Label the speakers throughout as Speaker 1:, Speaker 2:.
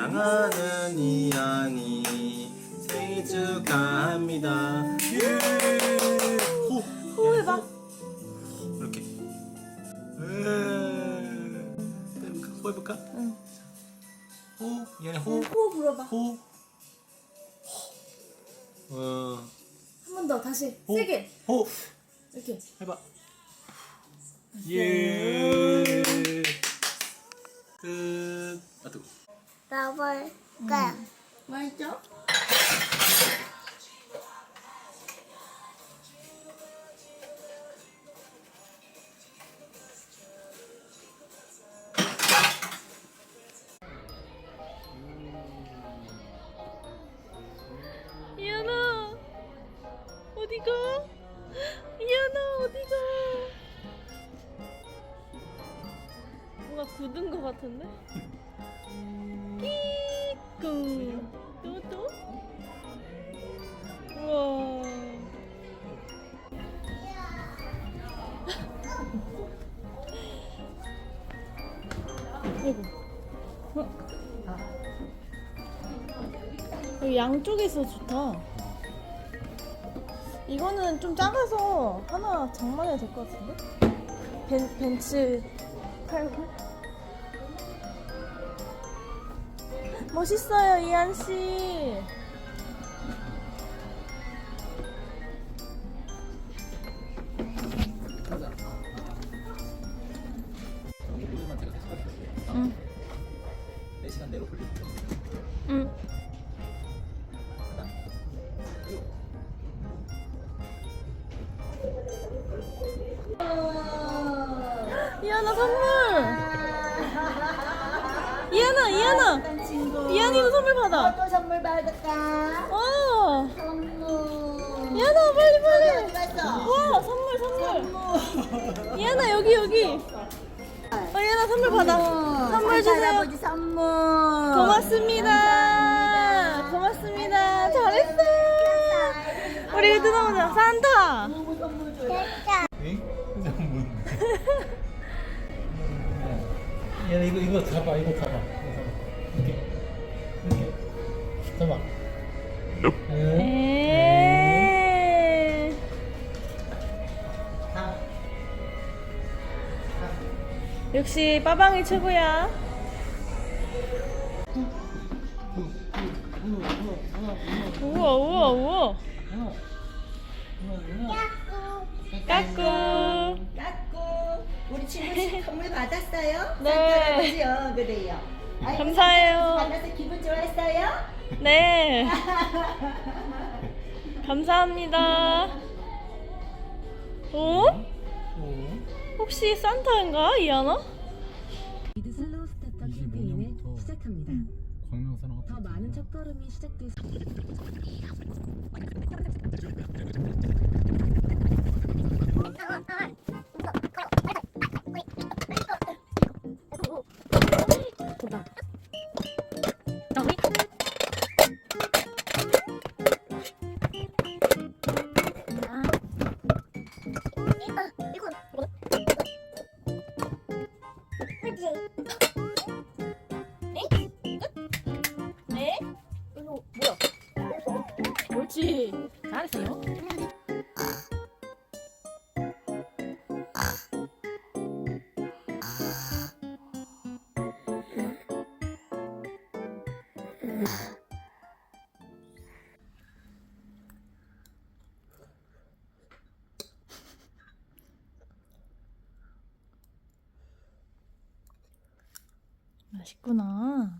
Speaker 1: 사랑하는 이안이 생일 축하합니다. 예! 호!
Speaker 2: 호 해봐.
Speaker 1: 이렇게. 음. 해볼까? 호 해볼까?
Speaker 2: 응.
Speaker 1: 호. 이안이 호.
Speaker 2: 호 불어봐.
Speaker 1: 호. 어.
Speaker 2: 한 번 더 다시
Speaker 1: 호.
Speaker 2: 세게
Speaker 1: 호.
Speaker 2: 이렇게.
Speaker 1: 해봐. 예. 끝. 아 뜨거.
Speaker 3: 넣어볼까?
Speaker 2: 맛있죠? 이현아 어디가? 이현아 어디가? 뭔가 굳은 것 같은데? 아이고 어. 여기 양쪽에 있어 좋다 이거는 좀 작아서 하나 장만해도 될 것 같은데? 벤, 벤츠 팔고 멋있어요 이한 씨.
Speaker 1: 4시간 내로 걸릴 거
Speaker 2: 응. 이하나 선물. 이하나 이하나. 이한이도 선물 받아.
Speaker 3: 어떤 선물 받을까?
Speaker 2: 어.
Speaker 3: 선물.
Speaker 2: 이하나 빨리
Speaker 3: 어디
Speaker 2: 빨리.
Speaker 3: 갔어?
Speaker 2: 와 선물 선물. 이하나 여기 여기. 어 이하나 선물 받아. 선물
Speaker 3: 산타
Speaker 2: 주세요.
Speaker 3: 할아버지 선물.
Speaker 2: 고맙습니다.
Speaker 3: 감사합니다.
Speaker 2: 고맙습니다. 잘했어. 우리. 산타.
Speaker 3: 선물 줘요.
Speaker 1: 응? 그냥 뭔데? 야 이거 이거 잡아 이거 잡아 이거 잡아 이렇게 이렇게 잡아 응?
Speaker 2: 역시 빠방이 최고야. 우와 우와 우와. 까꿍.
Speaker 3: 까꿍. 우리 친구 선물 받았어요?
Speaker 2: 네.
Speaker 3: 산타 할아버지요. 그래요. 아이고,
Speaker 2: 감사해요.
Speaker 3: 받아서 기분 좋았어요?
Speaker 2: 네. 감사합니다. 어? 혹시 산타인가 이 하나? 맛있구나.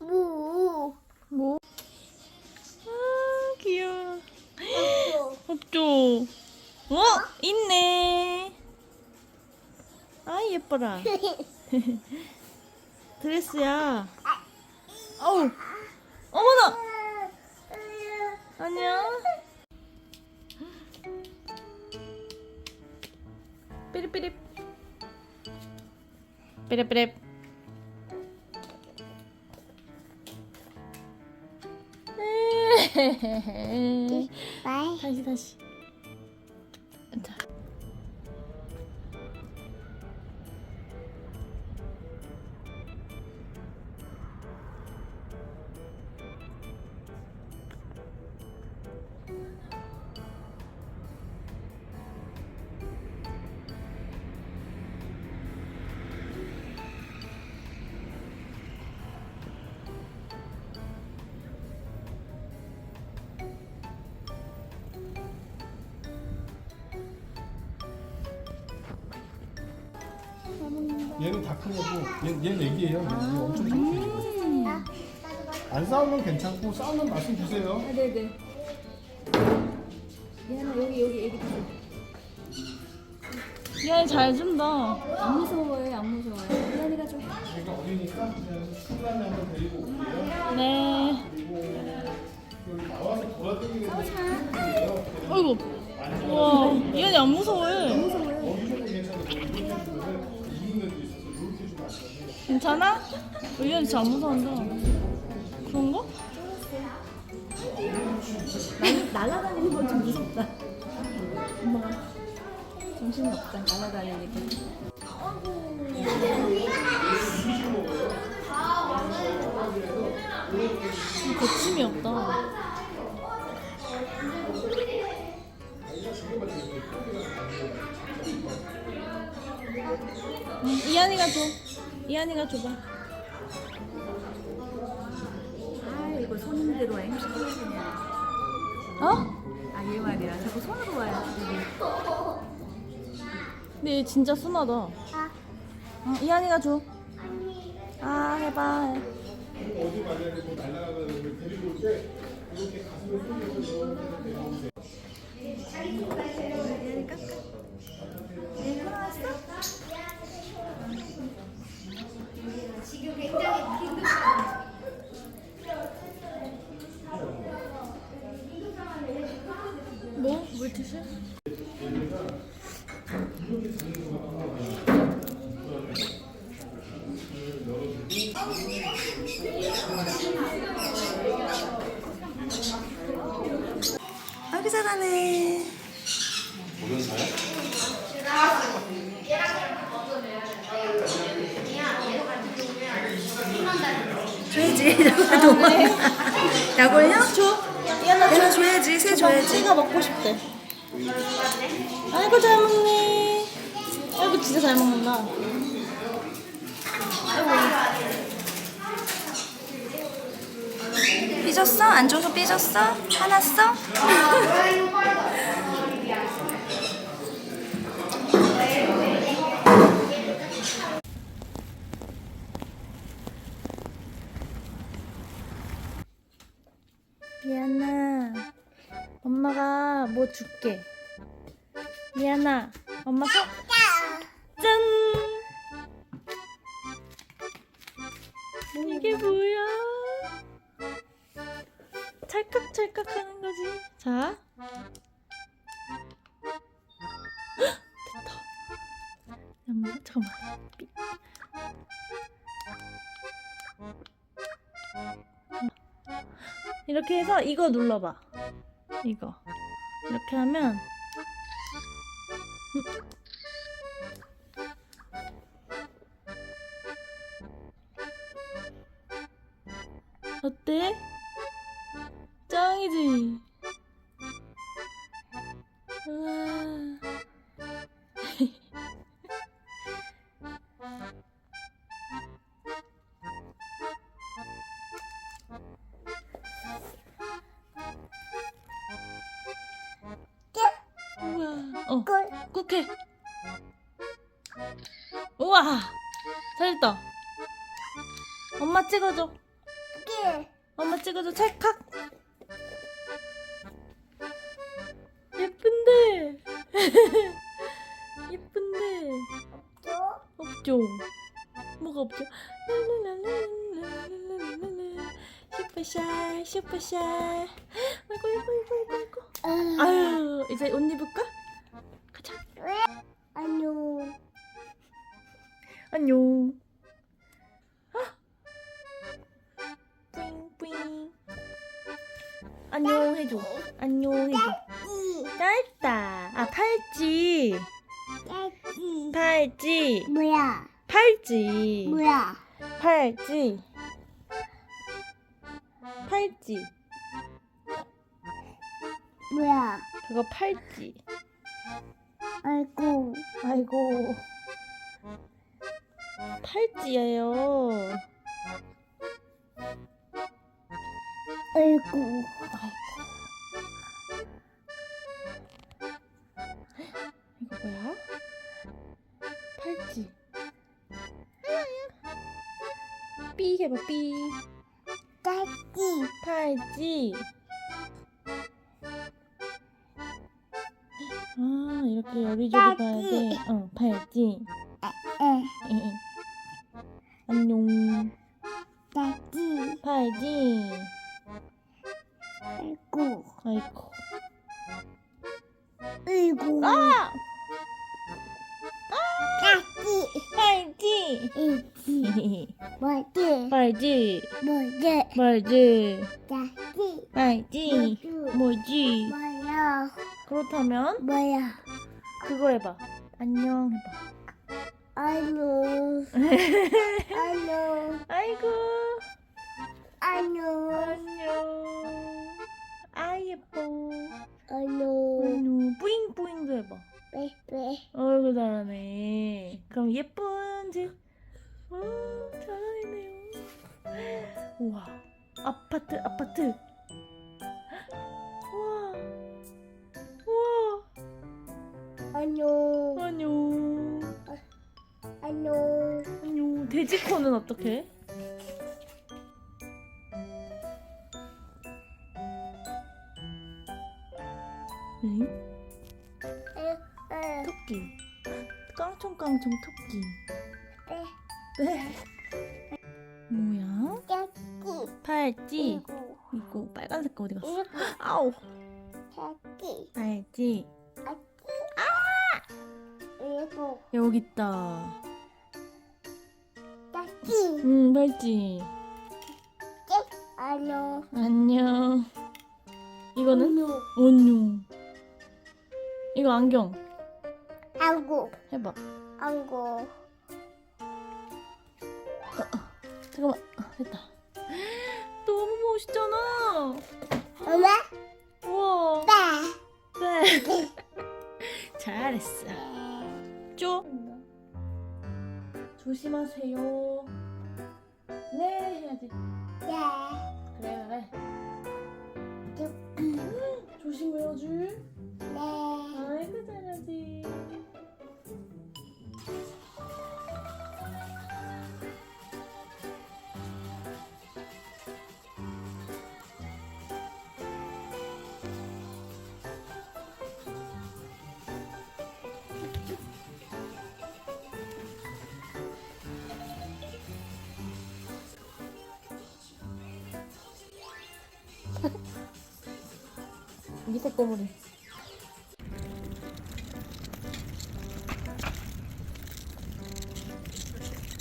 Speaker 3: 무.
Speaker 2: 뭐? 아 귀여워. 없죠. 어? 있네. 아 예뻐라. 드레스야. 어우. 어머나. 안녕. 삐립삐립. 삐립삐립. 다시 다시.
Speaker 4: 얘는 다 큰 거고 얘, 얘는 애기예요. 얘는 엄청 작아요. 안 싸우면 괜찮고 싸우면 말씀 주세요.
Speaker 2: 네네.
Speaker 5: 얘는 여기 여기 애기
Speaker 2: 얘잘 준다.
Speaker 5: 안 무서워해 안 무서워해 이한이가 좀
Speaker 4: 얘가 어리니까 그냥 한번 데리고 올게요.
Speaker 2: 네.
Speaker 4: 여기 나와서 돌아다니는 거
Speaker 2: 아이고. 와, 얘는 안 무서워해.
Speaker 4: 괜찮아? 어,
Speaker 2: 얘는 진짜 안 무서운다. 그런가?
Speaker 5: 날아다니는 건 좀 무섭다 엄마가 정신이 없다 날아다니니까
Speaker 2: 거침이 없다. 응, 이한이가 줘. 이한이가 줘봐.
Speaker 5: 아 이거 손님대로 와 MC 보여주냐
Speaker 2: 어?
Speaker 5: 아얘 말이야 자꾸 손으로 와요
Speaker 2: 근데 얘 진짜 순하다. 응, 이한이가 줘. 아, 해봐.
Speaker 4: 어디 고 날아가는 걸 데리고 올때 이렇게 가슴에 손으로 넣어서 데려오세요.
Speaker 2: 뭐? 물티슈?
Speaker 6: 아이고 잘하네. 줘야지. 약올려?
Speaker 2: 줘.
Speaker 6: 얘는
Speaker 2: 줘.
Speaker 6: 줘야지. 새. 줘야지.
Speaker 2: 찌가 먹고 싶대. 아이고 잘 먹네. 아이고 진짜 잘 먹는다.
Speaker 6: 삐졌어? 안 줘서 삐졌어? 화났어?
Speaker 2: 엄마가 뭐 줄게. 미안아. 엄마 사. 짠. 이게 뭐야? 찰칵찰칵 하는 거지. 자. 헉, 됐다. 잠깐만. 잠깐만. 삐. 이렇게 해서 이거 눌러봐. 이거. 이렇게 하면 음. 어때? 짱이지? 예쁜데 없죠? 없죠? 뭐가 없죠? 슈퍼샤 슈퍼샤 아이고 아이고 아이고 아이고 아유 이제 옷 입을까? 팔찌.
Speaker 6: 뭐야?
Speaker 2: 팔찌.
Speaker 6: 뭐야?
Speaker 2: 팔찌. 팔찌.
Speaker 6: 뭐야?
Speaker 2: 그거 팔찌.
Speaker 6: 아이고.
Speaker 2: 아이고. 팔찌예요.
Speaker 6: 아이고.
Speaker 2: 이거 뭐야? 팔찌. 삐 해봐 삐
Speaker 6: 딸기
Speaker 2: 팔찌 아 이렇게 여리저리 봐야 돼. 어 팔찌.
Speaker 6: 응
Speaker 2: 응. 안녕.
Speaker 6: 딸기
Speaker 2: 팔찌.
Speaker 6: 아이고
Speaker 2: 아이고.
Speaker 6: 아이고
Speaker 2: 아!
Speaker 6: 딸기
Speaker 2: 팔찌.
Speaker 6: 이기 뭐지
Speaker 2: 팔찌.
Speaker 6: 뭐지
Speaker 2: 팔찌.
Speaker 6: 딸기
Speaker 2: 팔찌. 뭐지?
Speaker 6: 뭐야
Speaker 2: 그렇다면
Speaker 6: 뭐야
Speaker 2: 그거 해봐. 안녕 해봐.
Speaker 6: 안녕 안녕
Speaker 2: 아이고.
Speaker 6: 안녕
Speaker 2: 안녕. 아 예뻐.
Speaker 6: 안녕
Speaker 2: 안녕. 뿌잉 뿌잉도 해봐.
Speaker 6: 왜왜
Speaker 2: 어이구 잘하네. 그럼 예쁜 집. 어, 잘하네요. 우와, 아파트 아파트. 우와, 우와,
Speaker 6: 안녕
Speaker 2: 안녕,
Speaker 6: 안녕
Speaker 2: 안녕. 돼지 코는 어떻게? 깡총깡총 토끼.
Speaker 6: 에,
Speaker 2: 네. 뭐야?
Speaker 6: 딸기
Speaker 2: 팔찌.
Speaker 6: 이거
Speaker 2: 이거 빨간색 거 어디 갔어?
Speaker 6: 이거
Speaker 2: 아우.
Speaker 6: 딸기
Speaker 2: 팔찌.
Speaker 6: 이거
Speaker 2: 여기 있다.
Speaker 6: 딸기
Speaker 2: 응, 팔찌.
Speaker 6: 안녕
Speaker 2: 안녕. 이거는?
Speaker 6: 안녕
Speaker 2: 언유. 이거 안경.
Speaker 6: 안고
Speaker 2: 해봐.
Speaker 6: 안고
Speaker 2: 잠깐만. 아, 됐다. 너무 멋있잖아.
Speaker 6: 엄마
Speaker 2: 우와.
Speaker 6: 네
Speaker 2: 네. 잘했어. 쪼. 조심하세요. 네, 해야지.
Speaker 6: 네
Speaker 2: 그래, 그래. 조심해야지.
Speaker 6: 네.
Speaker 2: 아이고, 잘하지. 미세 꼬물이.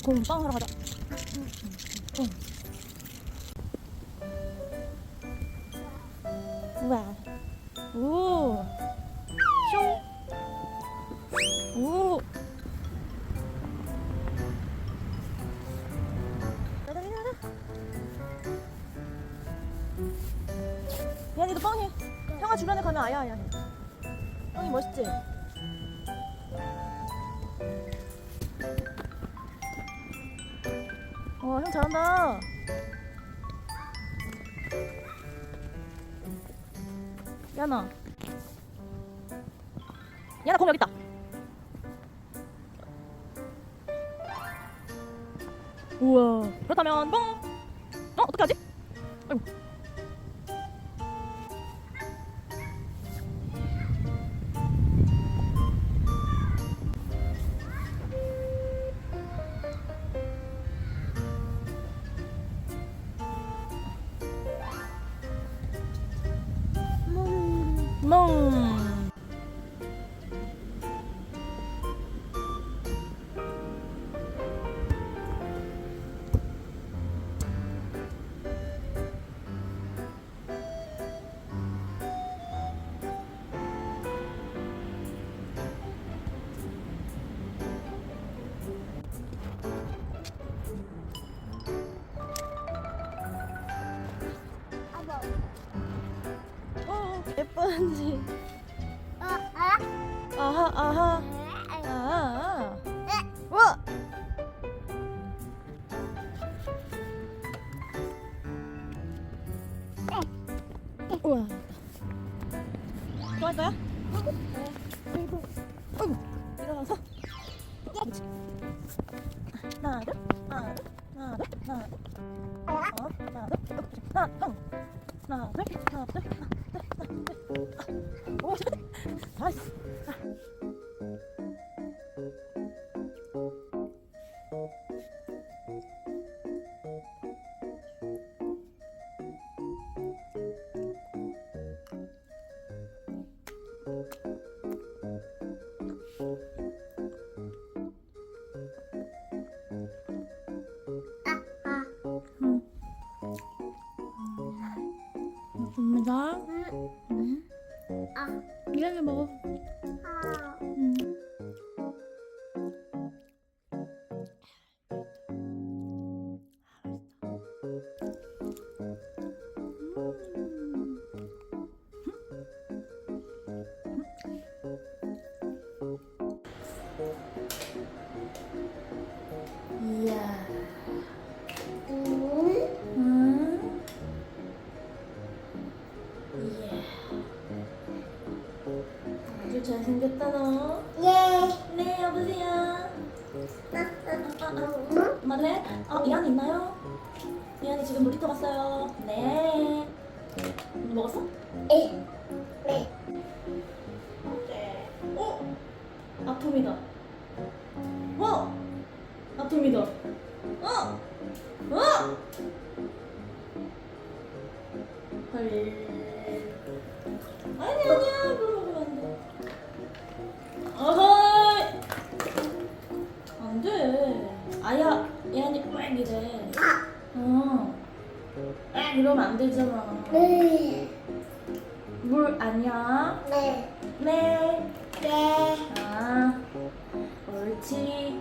Speaker 2: 그럼 빵 하러 가자. 응. 잘한다. 야나. 야나 공 여기 있다. 우와. 그렇다면 뻥. 어, 어떻게 하지? 아이고. 梦。 예쁜지.
Speaker 6: 어, 어?
Speaker 2: 아하, 아하. 아. 와. 우와. 좋아할 거야? 아. 이렇게 어? 아톰이다. 어? 어? 헐. 아니 아니야. 먹으면 안 돼. 어허이. 안 돼. 아야, 얘한이 막 이래. 어. 아, 이러면 안 되잖아.
Speaker 6: 네.
Speaker 2: 물 아니야?
Speaker 6: 네.
Speaker 2: 네.
Speaker 6: 네.
Speaker 2: 아, 옳지.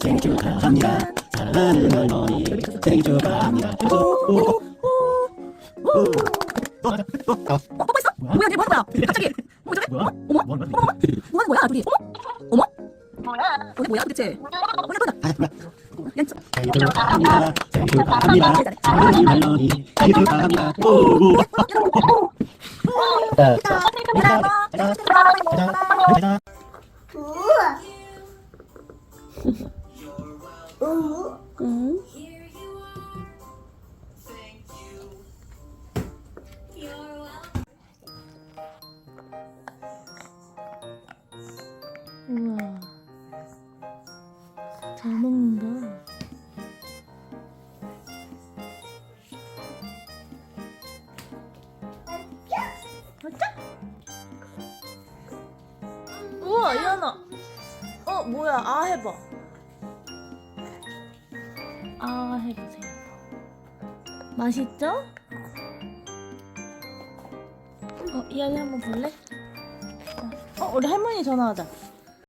Speaker 7: 생일 축하합니다. 사랑하는 할머니 생일 축하합니다. 오, 오, 오, 오. 또 하자. 또. 어.
Speaker 5: 뽀뽀 했어? 뭐야 이게 뭐 하는 거야? 갑자기 뭐 저래?
Speaker 7: 뭐야?
Speaker 5: 어머?
Speaker 7: 뭐 하는 거야?
Speaker 5: 뭐 하는 거야 둘이? 어머? 어머? 뭐야? 어디 뭐야 도대체? 뭐야 뭐야?
Speaker 7: 아, 뭐야?
Speaker 5: 야, 저-
Speaker 7: 생일 축하합니다. 생일 축하합니다. 사랑하는 할머니 생일 축하합니다. 오, 오. 자, 자, 자, 자, 자, 자.
Speaker 6: 우와. 우.
Speaker 2: 응. 우와. 잘 먹는 맛있죠? 어, 이야기 한번 볼래? 어, 어, 우리 할머니 전화하자.